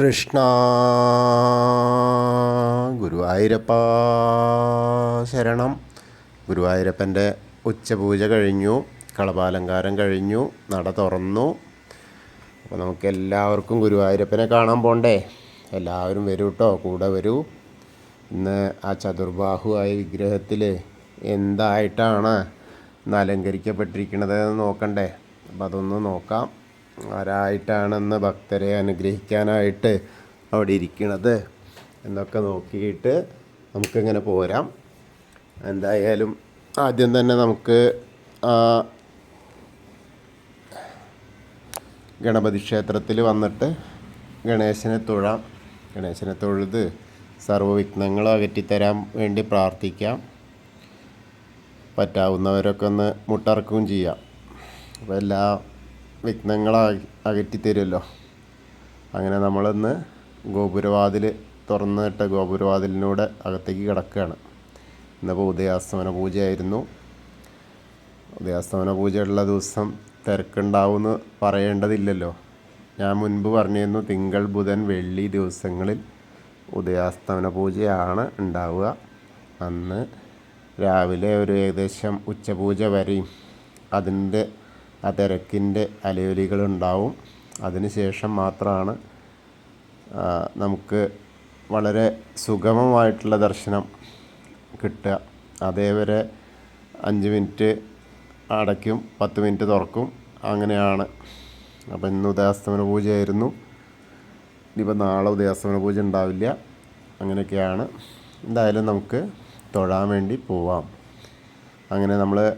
കൃഷ്ണ. ഗുരുവായൂരപ്പ ശരണം. ഗുരുവായൂരപ്പന്റെ ഉച്ചപൂജ കഴിഞ്ഞു. കളപാലങ്കാരം കഴിഞ്ഞു. നട തുറന്നു. അപ്പോൾ നമുക്ക് എല്ലാവർക്കും ഗുരുവായൂരപ്പനെ കാണാൻ പോണ്ടേ? എല്ലാവരും വരൂ കേട്ടോ കൂടെ വരൂ. ഇന്ന് ആ ചതുർബാഹുവായ വിഗ്രഹത്തിൽ എന്തായിട്ടാണ് ഇന്ന് അലങ്കരിക്കപ്പെട്ടിരിക്കുന്നത് നോക്കണ്ടേ? അപ്പോൾ അതൊന്ന് നോക്കാം. ആരായിട്ടാണെന്ന് ഭക്തരെ അനുഗ്രഹിക്കാനായിട്ട് അവിടെ ഇരിക്കണത് എന്നൊക്കെ നോക്കിയിട്ട് നമുക്കിങ്ങനെ പോരാം. എന്തായാലും ആദ്യം തന്നെ നമുക്ക് ഗണപതി ക്ഷേത്രത്തിൽ വന്നിട്ട് ഗണേശനെ തൊഴാം. ഗണേശനെ തൊഴുത് സർവവിഘ്നങ്ങളും അകറ്റിത്തരാൻ വേണ്ടി പ്രാർത്ഥിക്കാം. പറ്റാവുന്നവരൊക്കെ ഒന്ന് മുട്ടറക്കുകയും ചെയ്യാം. അപ്പോൾ എല്ലാ വിഘ്നങ്ങളും അകറ്റി അകറ്റിത്തരുമല്ലോ. അങ്ങനെ നമ്മളിന്ന് ഗോപുരവാതിൽ തുറന്നിട്ട് ഗോപുരവാതിലിനൂടെ അകത്തേക്ക് കിടക്കുകയാണ്. ഇന്നിപ്പോൾ ഉദയാസ്തമന പൂജയായിരുന്നു. ഉദയാസ്തമന പൂജയുള്ള ദിവസം തിരക്കുണ്ടാവുമെന്ന് പറയേണ്ടതില്ലല്ലോ. ഞാൻ മുൻപ് പറഞ്ഞിരുന്നു തിങ്കൾ ബുധൻ വെള്ളി ദിവസങ്ങളിൽ ഉദയാസ്തമന പൂജയാണ് ഉണ്ടാവുക. അന്ന് രാവിലെ ഒരു ഏകദേശം ഉച്ചപൂജ വരെയും അതിന്റെ ആ തിരക്കിന്റെ അലയൊലികളുണ്ടാവും. അതിനുശേഷം മാത്രമാണ് നമുക്ക് വളരെ സുഗമമായിട്ടുള്ള ദർശനം കിട്ടുക. അതേവരെ അഞ്ച് മിനിറ്റ് അടയ്ക്കും പത്ത് മിനിറ്റ് തുറക്കും. അങ്ങനെയാണ്. അപ്പോൾ ഇന്ന് ഉദയാസ്തമന പൂജയായിരുന്നു. ഇനിയിപ്പോൾ നാളെ ഉദയാസ്തമന പൂജ ഉണ്ടാവില്ല. അങ്ങനെയൊക്കെയാണ്. എന്തായാലും നമുക്ക് തൊഴാൻ വേണ്ടി പോവാം. അങ്ങനെ നമ്മൾ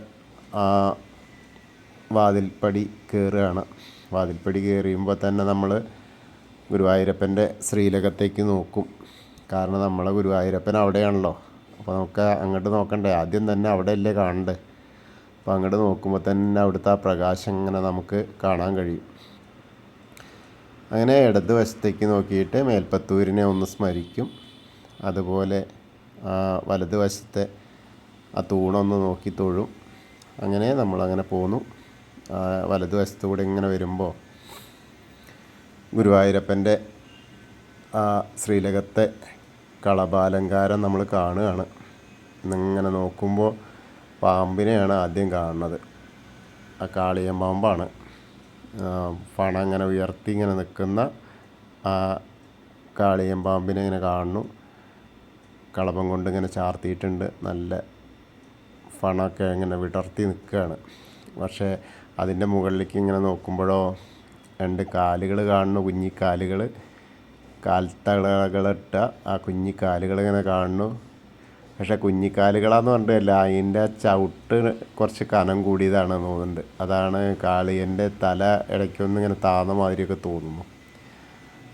വാതിൽപ്പടി കയറുകയാണ്. വാതിൽപ്പടി കയറിയുമ്പോൾ തന്നെ നമ്മൾ ഗുരുവായൂരപ്പന്റെ ശ്രീലകത്തേക്ക് നോക്കും. കാരണം നമ്മളെ ഗുരുവായൂരപ്പൻ അവിടെയാണല്ലോ. അപ്പോൾ നമുക്ക് അങ്ങോട്ട് നോക്കണ്ടേ? ആദ്യം തന്നെ അവിടെ അല്ലേ കാണണ്ടേ? അപ്പോൾ അങ്ങോട്ട് നോക്കുമ്പോൾ തന്നെ അവിടുത്തെ ആ പ്രകാശം ഇങ്ങനെ നമുക്ക് കാണാൻ കഴിയും. അങ്ങനെ ഇടത് വശത്തേക്ക് നോക്കിയിട്ട് മേൽപ്പത്തൂരിനെ ഒന്ന് സ്മരിക്കും. അതുപോലെ വലതുവശത്തെ വലത് വശത്തെ ആ തൂണൊന്ന് നോക്കി തൊഴും. അങ്ങനെ നമ്മളങ്ങനെ പോന്നു. ആ വലത് ഇങ്ങനെ വരുമ്പോൾ ഗുരുവായൂരപ്പന്റെ ആ ശ്രീലകത്തെ കളഭാലങ്കാരം നമ്മൾ കാണുകയാണ്. ഇന്നിങ്ങനെ നോക്കുമ്പോൾ പാമ്പിനെയാണ് ആദ്യം കാണുന്നത്. ആ കാളിയൻ പാമ്പാണ്. പണം ഇങ്ങനെ ഉയർത്തി ഇങ്ങനെ നിൽക്കുന്ന ആ കാളിയൻ പാമ്പിനെ ഇങ്ങനെ കാണുന്നു. കളപം കൊണ്ട് ഇങ്ങനെ ചാർത്തിയിട്ടുണ്ട്. നല്ല ഫണൊക്കെ ഇങ്ങനെ വിടർത്തി നിൽക്കുകയാണ്. പക്ഷേ അതിന്റെ മുകളിലേക്ക് ഇങ്ങനെ നോക്കുമ്പോഴോ രണ്ട് കാലുകൾ കാണുന്നു കുഞ്ഞിക്കാലുകൾ കാൽത്തളകളിട്ട ആ കുഞ്ഞിക്കാലുകൾ ഇങ്ങനെ കാണുന്നു. പക്ഷേ കുഞ്ഞിക്കാലുകളാന്ന് പറഞ്ഞിട്ടല്ല അതിന്റെ ചവിട്ട് കുറച്ച് കനം കൂടിയതാണെന്ന് തോന്നുന്നുണ്ട്. അതാണ് കാളിയന്റെ തല ഇടയ്ക്കൊന്നും ഇങ്ങനെ താന്ന മാതിരിയൊക്കെ തോന്നുന്നു.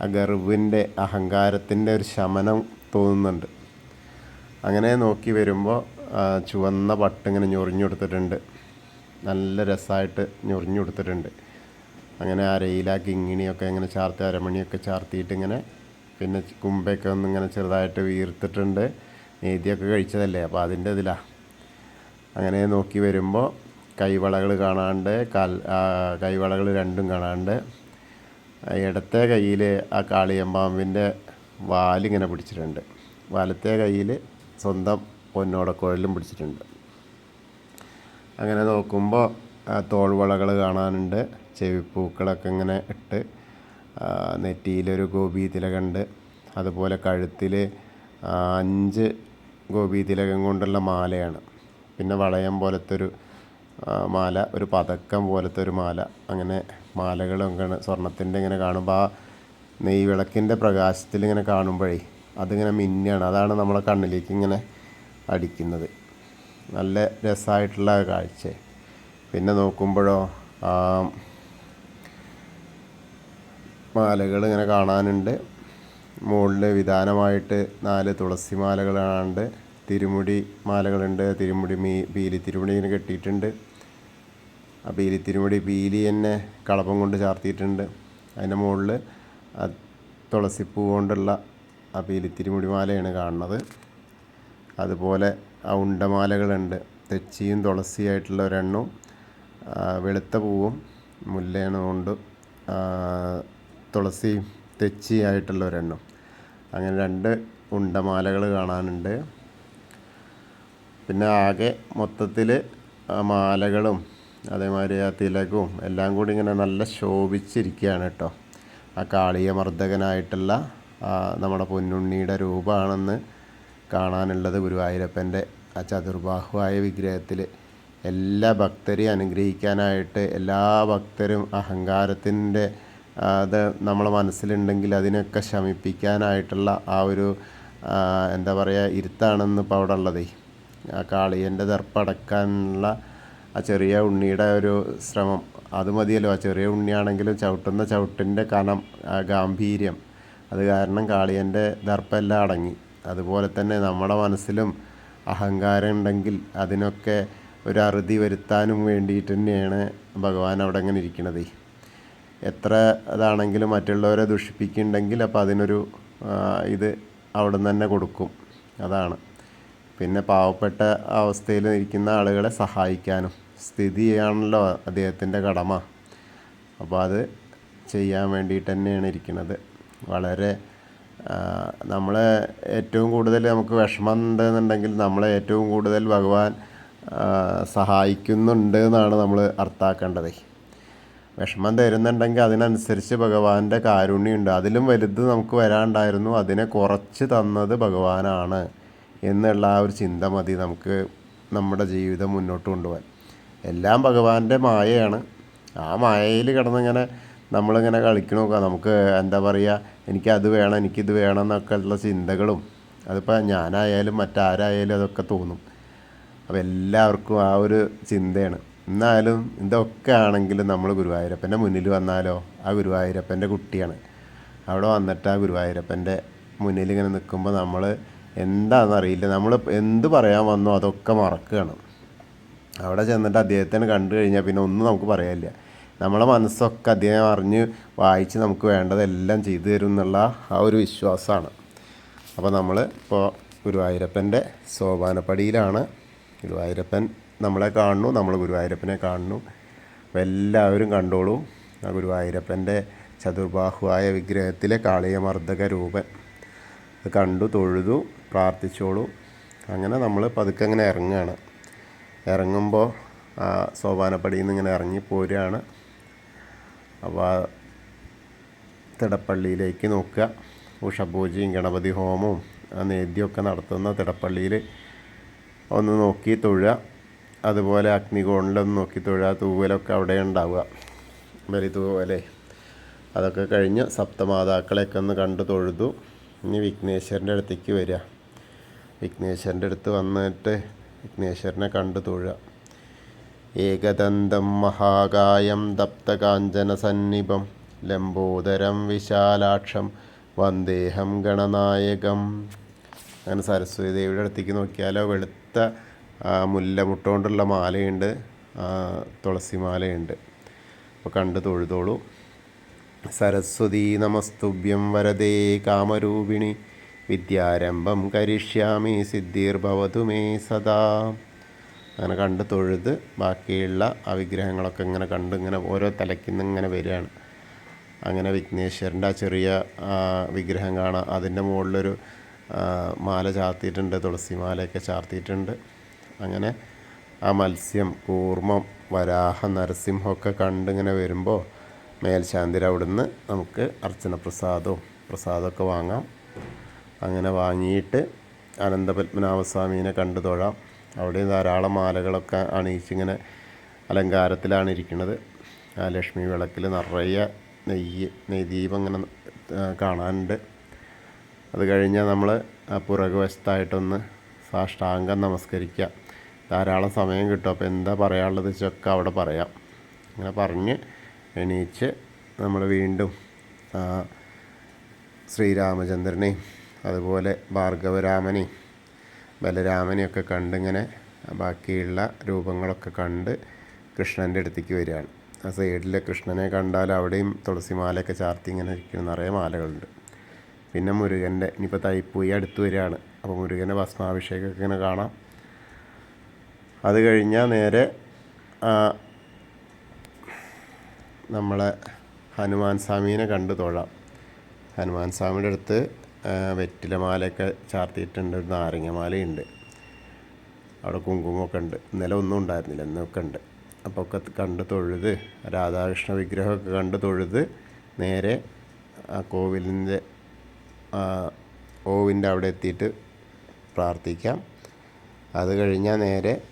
ആ ഗർവിന്റെ അഹങ്കാരത്തിന്റെ ഒരു ശമനം തോന്നുന്നുണ്ട്. അങ്ങനെ നോക്കി വരുമ്പോൾ ചുവന്ന പട്ട് ഇങ്ങനെ ഞൊറിഞ്ഞു കൊടുത്തിട്ടുണ്ട്. നല്ല രസമായിട്ട് ഞൊറിഞ്ഞു കൊടുത്തിട്ടുണ്ട്. അങ്ങനെ അരയിലാക്കി ഇങ്ങിണിയൊക്കെ ഇങ്ങനെ ചാർത്തി അരമണിയൊക്കെ ചാർത്തിയിട്ട് ഇങ്ങനെ പിന്നെ കുമ്പയൊക്കെ ഒന്ന് ഇങ്ങനെ ചെറുതായിട്ട് വീർത്തിട്ടുണ്ട്. നേതിയൊക്കെ കഴിച്ചതല്ലേ? അപ്പോൾ അതിന്റെ ഇതിലാണ് അങ്ങനെ നോക്കി വരുമ്പോൾ കൈവളകൾ കാണാണ്ട് കാൽ കൈവളകൾ രണ്ടും കാണാണ്ട് ഇടത്തെ കയ്യിൽ ആ കാളിയമ്പാമ്പിന്റെ വാലിങ്ങനെ പിടിച്ചിട്ടുണ്ട്. വലത്തെ കയ്യിൽ സ്വന്തം പൊന്നോടക്കുഴലും പിടിച്ചിട്ടുണ്ട്. അങ്ങനെ നോക്കുമ്പോൾ തോൾവളകൾ കാണാനുണ്ട്. ചെവിപ്പൂക്കളൊക്കെ ഇങ്ങനെ ഇട്ട് നെറ്റിയിലൊരു ഗോപി തിലകുണ്ട് അതുപോലെ കഴുത്തിൽ അഞ്ച് ഗോപി തിലകം കൊണ്ടുള്ള മാലയാണ്. പിന്നെ വളയം പോലത്തെ ഒരു മാല ഒരു പതക്കം പോലത്തെ ഒരു മാല. അങ്ങനെ മാലകളൊക്കെ സ്വർണത്തിന്റെ ഇങ്ങനെ കാണുമ്പോൾ ആ നെയ് വിളക്കിന്റെ പ്രകാശത്തിൽ ഇങ്ങനെ കാണുമ്പോഴേ അതിങ്ങനെ മിന്നാണ് അതാണ് നമ്മളെ കണ്ണിലേക്ക് ഇങ്ങനെ അടിക്കുന്നത്. നല്ല രസമായിട്ടുള്ള കാഴ്ച. പിന്നെ നോക്കുമ്പോഴോ ആ മാലകൾ ഇങ്ങനെ കാണാനുണ്ട്. മുകളിൽ വിധാനമായിട്ട് നാല് തുളസി മാലകളാണ്ട് തിരുമുടി മാലകളുണ്ട്. തിരുമുടി മീ പീലി തിരുമുടി ഇങ്ങനെ കെട്ടിയിട്ടുണ്ട്. ആ പീലി തിരുമുടി പീലി തന്നെ കളപ്പം കൊണ്ട് ചാർത്തിയിട്ടുണ്ട്. അതിന്റെ മുകളിൽ തുളസിപ്പൂ കൊണ്ടുള്ള ആ പീലി തിരുമുടി മാലയാണ് കാണുന്നത്. അതുപോലെ ആ ഉണ്ടമാലകളുണ്ട്. തെച്ചിയും തുളസിയായിട്ടുള്ള ഒരെണ്ണവും വെളുത്ത പൂവും മുല്ലയാണ് കൊണ്ട് തുളസി തുളസിയും തെച്ചി ആയിട്ടുള്ള ഒരെണ്ണം. അങ്ങനെ രണ്ട് ഉണ്ടമാലകൾ കാണാനുണ്ട്. പിന്നെ ആകെ മൊത്തത്തിൽ മാലകളും അതേമാതിരി ആ തിലകവും എല്ലാം കൂടി ഇങ്ങനെ നല്ല ശോഭിച്ചിരിക്കുകയാണ് കേട്ടോ. ആ കാളിയ മർദ്ദകനായിട്ടുള്ള നമ്മുടെ പൊന്നുണ്ണിയുടെ രൂപമാണെന്ന് കാണാനുള്ളത് ഗുരുവായൂരപ്പന്റെ ആ ചതുർബാഹുവായ വിഗ്രഹത്തിൽ എല്ലാ ഭക്തരെയും അനുഗ്രഹിക്കാനായിട്ട് എല്ലാ ഭക്തരും അഹങ്കാരത്തിന്റെ അത് നമ്മളെ മനസ്സിലുണ്ടെങ്കിൽ അതിനൊക്കെ ശമിപ്പിക്കാനായിട്ടുള്ള ആ ഒരു എന്താ പറയുക ഇരുത്താണെന്ന് ഇപ്പോൾ അവിടെ ഉള്ളതേ. ആ കാളിയന്റെ ദർപ്പടക്കാനുള്ള ആ ചെറിയ ഉണ്ണിയുടെ ഒരു ശ്രമം. അത് മതിയല്ലോ. ആ ചെറിയ ഉണ്ണിയാണെങ്കിലും ചവിട്ടുന്ന ചവിട്ടിന്റെ കനം ഗാംഭീര്യം. അത് കാരണം കാളിയന്റെ ദർപ്പെല്ലാം അടങ്ങി. അതുപോലെ തന്നെ നമ്മുടെ മനസ്സിലും അഹങ്കാരം ഉണ്ടെങ്കിൽ അതിനൊക്കെ ഒരു അറുതി വരുത്താനും വേണ്ടിയിട്ട് തന്നെയാണ് ഭഗവാൻ അവിടെ ഇങ്ങനെ ഇരിക്കുന്നത് എത്ര ഇതാണെങ്കിലും മറ്റുള്ളവരെ ദുഷിപ്പിക്കുന്നുണ്ടെങ്കിൽ അപ്പോൾ അതിനൊരു ഇത് അവിടെ നിന്ന് തന്നെ കൊടുക്കും. അതാണ്. പിന്നെ പാവപ്പെട്ട അവസ്ഥയിൽ ഇരിക്കുന്ന ആളുകളെ സഹായിക്കാനും സ്ഥിതി ചെയ്യാണല്ലോ അദ്ദേഹത്തിന്റെ കടമ. അപ്പോൾ അത് ചെയ്യാൻ വേണ്ടിയിട്ട് തന്നെയാണ് ഇരിക്കുന്നത് വളരെ നമ്മളെ ഏറ്റവും കൂടുതൽ നമുക്ക് വിഷമം ഉണ്ടെന്നുണ്ടെങ്കിൽ നമ്മളെ ഏറ്റവും കൂടുതൽ ഭഗവാൻ സഹായിക്കുന്നുണ്ട് എന്നാണ് നമ്മൾ അർത്ഥാക്കേണ്ടത് വിഷമം തരുന്നുണ്ടെങ്കിൽ അതിനനുസരിച്ച് ഭഗവാന്റെ കാരുണ്യമുണ്ട്. അതിലും വലുത് നമുക്ക് വരാണ്ടായിരുന്നു അതിനെ കുറച്ച് തന്നത് ഭഗവാനാണ് എന്നുള്ള ആ ഒരു ചിന്ത മതി നമുക്ക് നമ്മുടെ ജീവിതം മുന്നോട്ട് കൊണ്ടുപോകാൻ. എല്ലാം ഭഗവാന്റെ മായയാണ്. ആ മായയിൽ കിടന്നിങ്ങനെ നമ്മളിങ്ങനെ കളിക്കണമൊക്കെ നമുക്ക് എന്താ പറയുക എനിക്കത് വേണം എനിക്കിത് വേണം എന്നൊക്കെ ഉള്ള ചിന്തകളും അതിപ്പോൾ ഞാനായാലും മറ്റാരായാലും അതൊക്കെ തോന്നും. അപ്പോൾ എല്ലാവർക്കും ആ ഒരു ചിന്തയാണ്. എന്നാലും ഇതൊക്കെ ആണെങ്കിലും നമ്മൾ ഗുരുവായൂരപ്പന്റെ മുന്നിൽ വന്നാലോ? ആ ഗുരുവായൂരപ്പന്റെ കുട്ടിയാണ്. അവിടെ വന്നിട്ട് ആ ഗുരുവായൂരപ്പന്റെ മുന്നിൽ ഇങ്ങനെ നിൽക്കുമ്പോൾ നമ്മൾ എന്താണെന്നറിയില്ല നമ്മൾ എന്ത് പറയാൻ വന്നോ അതൊക്കെ മറക്കുകയാണ്. അവിടെ ചെന്നിട്ട് അദ്ദേഹത്തിന് കണ്ടു കഴിഞ്ഞാൽ പിന്നെ ഒന്നും നമുക്ക് പറയാനില്ല. നമ്മളെ മനസ്സൊക്കെ അദ്ദേഹം അറിഞ്ഞ് വായിച്ച് നമുക്ക് വേണ്ടതെല്ലാം ചെയ്തു തരും എന്നുള്ള ആ ഒരു വിശ്വാസമാണ്. അപ്പോൾ നമ്മൾ ഇപ്പോൾ ഗുരുവായൂരപ്പന്റെ സോപാനപ്പടിയിലാണ്. ഗുരുവായൂരപ്പൻ നമ്മളെ കാണുന്നു നമ്മൾ ഗുരുവായൂരപ്പനെ കാണുന്നു. എല്ലാവരും കണ്ടോളൂ ആ ഗുരുവായൂരപ്പന്റെ ചതുർബാഹുവായ വിഗ്രഹത്തിലെ കാളിയമർദ്ദക രൂപൻ. അത് കണ്ടു തൊഴുതു പ്രാർത്ഥിച്ചോളൂ. അങ്ങനെ നമ്മൾ പതുക്കെ അങ്ങനെ ഇറങ്ങുകയാണ്. ഇറങ്ങുമ്പോൾ ആ സോപാനപ്പടിയിൽ നിന്ന് ഇങ്ങനെ ഇറങ്ങി പോരുകയാണ്. അപ്പോൾ ആ തിടപ്പള്ളിയിലേക്ക് നോക്കുക. ഉഷപൂജയും ഗണപതി ഹോമവും ആ നേദ്യമൊക്കെ നടത്തുന്ന തിടപ്പള്ളിയിൽ ഒന്ന് നോക്കി തൊഴുക. അതുപോലെ അഗ്നികോണിലൊന്ന് നോക്കി തൊഴുക. തൂവലൊക്കെ അവിടെ ഉണ്ടാവുക. ബലി തൂവലേ അതൊക്കെ കഴിഞ്ഞ് സപ്തമാതാക്കളെയൊക്കെ ഒന്ന് കണ്ടു തൊഴുതു. ഇനി വിഘ്നേശ്വരന്റെ അടുത്തേക്ക് വരിക. വിഘ്നേശ്വരന്റെ അടുത്ത് വന്നിട്ട് വിഘ്നേശ്വരനെ കണ്ടു തൊഴുക. ഏകദന്തം മഹാകായം ദപ്തകാഞ്ചനസന്നിഭം ലംബോദരം വിശാലാക്ഷം വന്ദേഹം ഗണനായകം. അങ്ങനെ സരസ്വതി ദേവിയുടെ അടുത്തേക്ക് നോക്കിയാലോ വെളുത്ത മുല്ലമുട്ടുകൊണ്ടുള്ള മുല്ലമുട്ട മാലയുണ്ട് തുളസിമാലയുണ്ട് തുളസി മാലയുണ്ട്. അപ്പോൾ കണ്ട് തൊഴുതോളൂ. സരസ്വതി നമസ്തുഭ്യം വരദേ കാമരൂപിണി വിദ്യാരംഭം കരിഷ്യാമി സിദ്ധിർഭവതു മേ സദാ. അങ്ങനെ കണ്ട് തൊഴുത് ബാക്കിയുള്ള ആ വിഗ്രഹങ്ങളൊക്കെ ഇങ്ങനെ കണ്ട് ഇങ്ങനെ ഓരോ തലയ്ക്കുന്ന് ഇങ്ങനെ വരികയാണ്. അങ്ങനെ വിഘ്നേശ്വരന്റെ ആ ചെറിയ വിഗ്രഹം കാണാം അതിന്റെ മുകളിലൊരു മാല ചാർത്തിയിട്ടുണ്ട് തുളസി മാലയൊക്കെ ചാർത്തിയിട്ടുണ്ട്. അങ്ങനെ ആ മത്സ്യം കൂർമ്മം വരാഹ നരസിംഹമൊക്കെ കണ്ടിങ്ങനെ വരുമ്പോൾ മേൽശാന്തിര അവിടുന്ന് നമുക്ക് അർച്ചന പ്രസാദവും പ്രസാദമൊക്കെ വാങ്ങാം. അങ്ങനെ വാങ്ങിയിട്ട് അനന്തപത്മനാഭസ്വാമീനെ കണ്ടു തൊഴാം. അവിടെ ധാരാളം മാലകളൊക്കെ അണിയിച്ചിങ്ങനെ അലങ്കാരത്തിലാണ് ഇരിക്കുന്നത്. ആ ലക്ഷ്മി വിളക്കിൽ നിറയെ നെയ്യ് നെയ്ദീപം ഇങ്ങനെ അങ്ങനെ കാണാനുണ്ട്. അത് കഴിഞ്ഞാൽ നമ്മൾ പുറകു വശത്തായിട്ടൊന്ന് സാഷ്ടാംഗം നമസ്കരിക്കുക ധാരാളം സമയം കിട്ടും. അപ്പോൾ എന്താ പറയാനുള്ളത് വെച്ചൊക്കെ അവിടെ പറയാം. അങ്ങനെ പറഞ്ഞ് എണീച്ച് നമ്മൾ വീണ്ടും ശ്രീരാമചന്ദ്രനെയും അതുപോലെ ഭാർഗവരാമനെയും ബലരാമനെയൊക്കെ കണ്ടിങ്ങനെ ബാക്കിയുള്ള രൂപങ്ങളൊക്കെ കണ്ട് കൃഷ്ണന്റെ അടുത്തേക്ക് വരികയാണ്. ആ സൈഡിലെ കൃഷ്ണനെ കണ്ടാൽ അവിടെയും തുളസിമാലയൊക്കെ ചാർത്തി ഇങ്ങനെ ഇരിക്കുന്ന നിറയെ മാലകളുണ്ട്. പിന്നെ മുരുകന്റെ ഇനിയിപ്പോൾ തൈപ്പൂയി അടുത്ത് വരികയാണ്. അപ്പോൾ മുരുകന്റെ ഭസ്മാഭിഷേകമൊക്കെ ഇങ്ങനെ കാണാം. അത് കഴിഞ്ഞാൽ നേരെ നമ്മളെ ഹനുമാൻ സ്വാമീനെ കണ്ടു തൊഴാം. ഹനുമാൻ സ്വാമിയുടെ അടുത്ത് ആ, വെറ്റിലമാലയൊക്കെ ചാർത്തിയിട്ടുണ്ട്. ഒരു നാരങ്ങമാലയുണ്ട് അവിടെ കുങ്കുമൊക്കെ ഉണ്ട്. ഇന്നലെ ഒന്നും ഉണ്ടായിരുന്നില്ല ഇന്നൊക്കെ ഉണ്ട്. അപ്പോൾ ഒക്കെ കണ്ട് തൊഴുത് രാധാകൃഷ്ണ വിഗ്രഹമൊക്കെ കണ്ട് തൊഴുത് നേരെ ആ കോവിലിന്റെ ഓവിന്റെ അവിടെ എത്തിയിട്ട് പ്രാർത്ഥിക്കാം. അത് കഴിഞ്ഞാൽ നേരെ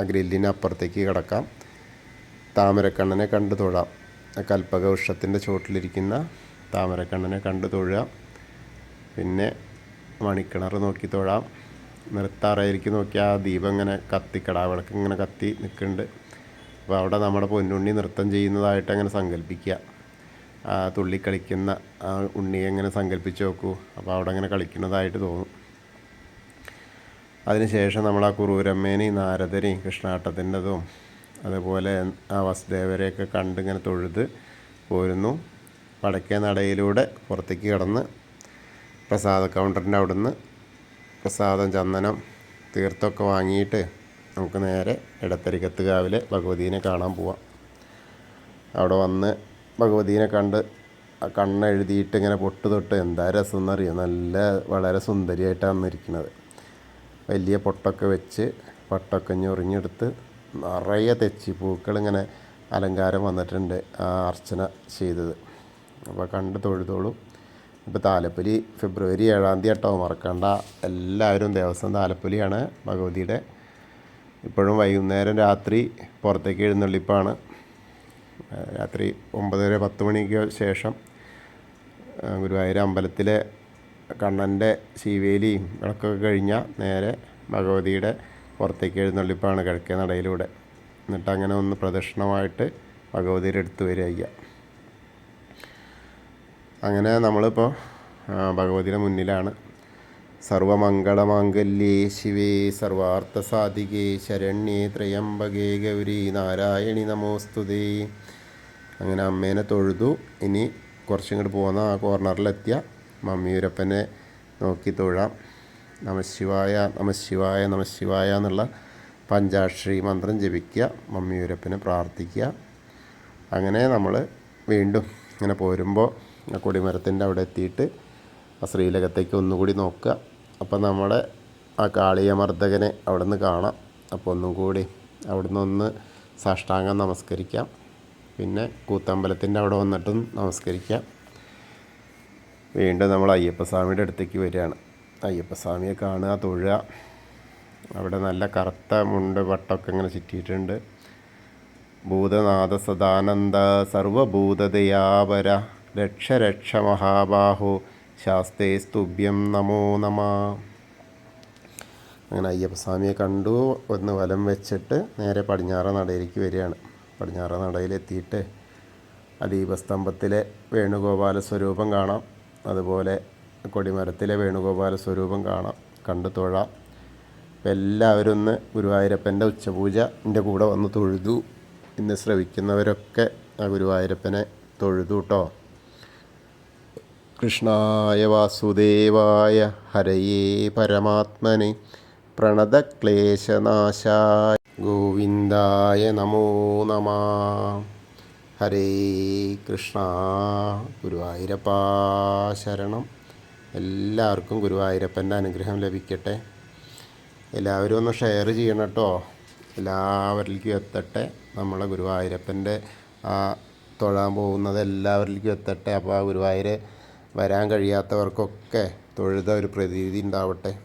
ആ ഗ്രില്ലിനപ്പുറത്തേക്ക് കിടക്കാം. താമരക്കണ്ണനെ കണ്ട് തൊഴാം. കൽപ്പക വൃക്ഷത്തിന്റെ ചുവട്ടിലിരിക്കുന്ന താമരക്കണ്ണനെ കണ്ട് തൊഴാം പിന്നെ മണിക്കിണർ നോക്കി തൊഴാം. നിർത്താറായിരിക്കും നോക്കി ആ ദീപം ഇങ്ങനെ കത്തി കടാവിളക്ക് ഇങ്ങനെ കത്തി നിൽക്കുന്നുണ്ട്. അപ്പോൾ അവിടെ നമ്മുടെ പൊന്നുണ്ണി നൃത്തം ചെയ്യുന്നതായിട്ട് അങ്ങനെ സങ്കല്പിക്കുക. ആ തുള്ളി കളിക്കുന്ന ആ ഉണ്ണിയെ എങ്ങനെ സങ്കല്പിച്ച് നോക്കൂ. അപ്പോൾ അവിടെ അങ്ങനെ കളിക്കുന്നതായിട്ട് തോന്നും. അതിനുശേഷം നമ്മൾ ആ കുറൂരമ്മേനെയും നാരദരെയും കൃഷ്ണാട്ടത്തിന്റെതും അതുപോലെ ആ വസുദേവരെയൊക്കെ കണ്ടിങ്ങനെ തൊഴുത് പോരുന്നു. വടക്കേ നടയിലൂടെ പുറത്തേക്ക് കിടന്ന് പ്രസാദ കൗണ്ടറിന്റെ അവിടുന്ന് പ്രസാദം ചന്ദനം തീർത്ഥമൊക്കെ വാങ്ങിയിട്ട് നമുക്ക് നേരെ ഇടത്തരിക്കത്ത് കാവിലെ ഭഗവതീനെ കാണാൻ പോവാം. അവിടെ വന്ന് ഭഗവതീനെ കണ്ട് കണ്ണെഴുതിയിട്ട് ഇങ്ങനെ പൊട്ട് തൊട്ട് എന്താ രസം എന്നറിയാം നല്ല വളരെ സുന്ദരിയായിട്ടാണ് വന്നിരിക്കുന്നത്. വലിയ പൊട്ടൊക്കെ വെച്ച് പട്ടൊക്കെ ഞൊറിഞ്ഞെടുത്ത് നിറയെ തെച്ചിപ്പൂക്കൾ ഇങ്ങനെ അലങ്കാരം വന്നിട്ടുണ്ട് ആ അർച്ചന ചെയ്തത്. അപ്പോൾ കണ്ട് തൊഴുതോളും. ഇപ്പോൾ താലപ്പൊലി ഫെബ്രുവരി ഏഴാം തീയതി കേട്ടോ മറക്കണ്ട. എല്ലാവരും ദേവസ്വം താലപ്പൊലിയാണ് ഭഗവതിയുടെ. ഇപ്പോഴും വൈകുന്നേരം രാത്രി പുറത്തേക്ക് എഴുന്നള്ളിപ്പാണ്. രാത്രി ഒമ്പതര പത്ത് മണിക്ക് ശേഷം ഗുരുവായൂർ അമ്പലത്തിലെ കണ്ണന്റെ ശിവേലിയും വിളക്കൊക്കെ കഴിഞ്ഞാൽ നേരെ ഭഗവതിയുടെ പുറത്തേക്ക് എഴുന്നള്ളിപ്പാണ് കിഴക്കേ നടയിലൂടെ. എന്നിട്ട് അങ്ങനെ ഒന്ന് പ്രദക്ഷിണമായിട്ട് ഭഗവതിയുടെ അടുത്ത് വരിക അങ്ങനെ നമ്മളിപ്പോൾ ഭഗവതിയുടെ മുന്നിലാണ്. സർവമംഗളമാംഗല്യേ ശിവേ സർവാർത്ഥ സാധികേ ശരണ്യേ ത്രയംബകേ ഗൗരി നാരായണി നമോസ്തുതേ. അങ്ങനെ അമ്മേനെ തൊഴുതു. ഇനി കുറച്ചും കൂടി പോകുന്ന ആ കോർണറിലെത്തിയ. മമ്മിയൂരപ്പനെ നോക്കി തൊഴാം. നമശിവായ നമശിവായ നമശിവായ എന്നുള്ള പഞ്ചാക്ഷരി മന്ത്രം ജപിക്കുക. മമ്മിയൂരപ്പനെ പ്രാർത്ഥിക്കുക. അങ്ങനെ നമ്മൾ വീണ്ടും ഇങ്ങനെ പോരുമ്പോൾ ആ കൊടിമരത്തിന്റെ അവിടെ എത്തിയിട്ട് ആ ശ്രീലകത്തേക്ക് ഒന്നുകൂടി നോക്കുക. അപ്പം നമ്മുടെ ആ കാളിയമർദ്ദകനെ അവിടെ നിന്ന് കാണാം. അപ്പോൾ ഒന്നും കൂടി അവിടുന്ന് ഒന്ന് സാഷ്ടാംഗം നമസ്കരിക്കാം. പിന്നെ കൂത്തമ്പലത്തിന്റെ അവിടെ വന്നിട്ടും നമസ്കരിക്കാം. വീണ്ടും നമ്മൾ അയ്യപ്പസ്വാമിയുടെ അടുത്തേക്ക് വരികയാണ്. അയ്യപ്പസ്വാമിയെ കാണുക തൊഴുക. അവിടെ നല്ല കറുത്ത മുണ്ട് വട്ടമൊക്കെ ഇങ്ങനെ ചുറ്റിയിട്ടുണ്ട്. ഭൂതനാഥ സദാനന്ദ സർവഭൂതദയാപര. രക്ഷ രക്ഷ മഹാബാഹു ശാസ്തേ സ്തുഭ്യം നമോ നമ. അങ്ങനെ അയ്യപ്പസ്വാമിയെ കണ്ടു. ഒന്ന് വലം വെച്ചിട്ട് നേരെ പടിഞ്ഞാറ നടയിലേക്ക് വരികയാണ്. പടിഞ്ഞാറ നടയിലെത്തിയിട്ട് ആ ദീപസ്തംഭത്തിലെ വേണുഗോപാല സ്വരൂപം കാണാം. അതുപോലെ കൊടിമരത്തിലെ വേണുഗോപാല സ്വരൂപം കാണാം. കണ്ടു തൊഴാം. അപ്പം എല്ലാവരും ഒന്ന് ഗുരുവായൂരപ്പന്റെ ഉച്ചപൂജ എന്റെ കൂടെ വന്ന് തൊഴുതു. ഇന്ന് ശ്രവിക്കുന്നവരൊക്കെ ആ ഗുരുവായൂരപ്പനെ തൊഴുതു കേട്ടോ കൃഷ്ണായ വാസുദേവായ ഹരയേ പരമാത്മനെ പ്രണതക്ലേശനാശായ ഗോവിന്ദായ നമോ നമ. ഹരേ കൃഷ്ണ. ഗുരുവായൂരപ്പാ ശരണം. എല്ലാവർക്കും ഗുരുവായൂരപ്പന്റെ അനുഗ്രഹം ലഭിക്കട്ടെ. എല്ലാവരും ഒന്ന് ഷെയർ ചെയ്യണം കേട്ടോ. എല്ലാവരിലേക്കും എത്തട്ടെ. നമ്മളെ ഗുരുവായൂരപ്പന്റെ ആ തൊഴാൻ പോകുന്നത് എല്ലാവരിലേക്കും എത്തട്ടെ. അപ്പോൾ ആ ഗുരുവായൂർ വരാൻ കഴിയാത്തവർക്കൊക്കെ തൊഴുത ഒരു പ്രതീതി ഉണ്ടാവട്ടെ.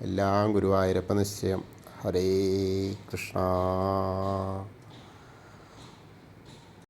എല്ലാം ഗുരുവായൂരപ്പ നിശ്ചയം. ഹരേ കൃഷ്ണ.